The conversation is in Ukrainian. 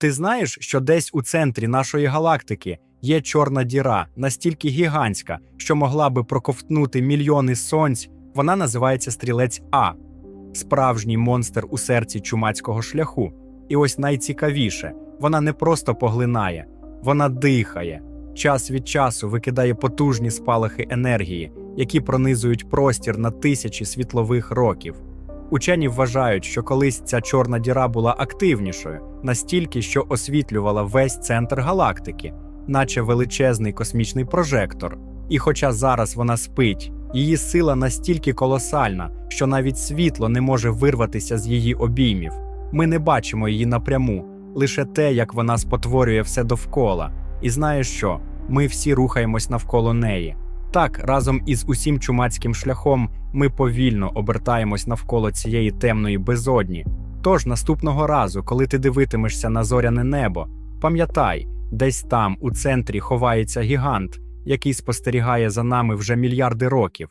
Ти знаєш, що десь у центрі нашої галактики є чорна діра, настільки гігантська, що могла би проковтнути мільйони сонць. Вона називається стрілець А, справжній монстр у серці чумацького шляху. І ось найцікавіше, вона не просто поглинає, вона дихає. Час від часу викидає потужні спалахи енергії, які пронизують простір на тисячі світлових років. Учені вважають, що колись ця чорна діра була активнішою, настільки, що освітлювала весь центр галактики, наче величезний космічний прожектор. І хоча зараз вона спить, її сила настільки колосальна, що навіть світло не може вирватися з її обіймів. Ми не бачимо її напряму, лише те, як вона спотворює все довкола. І знаєш що? Ми всі рухаємось навколо неї. Так, разом із усім чумацьким шляхом ми повільно обертаємось навколо цієї темної безодні. Тож наступного разу, коли ти дивитимешся на зоряне небо, пам'ятай, десь там, у центрі, ховається гігант, який спостерігає за нами вже мільярди років.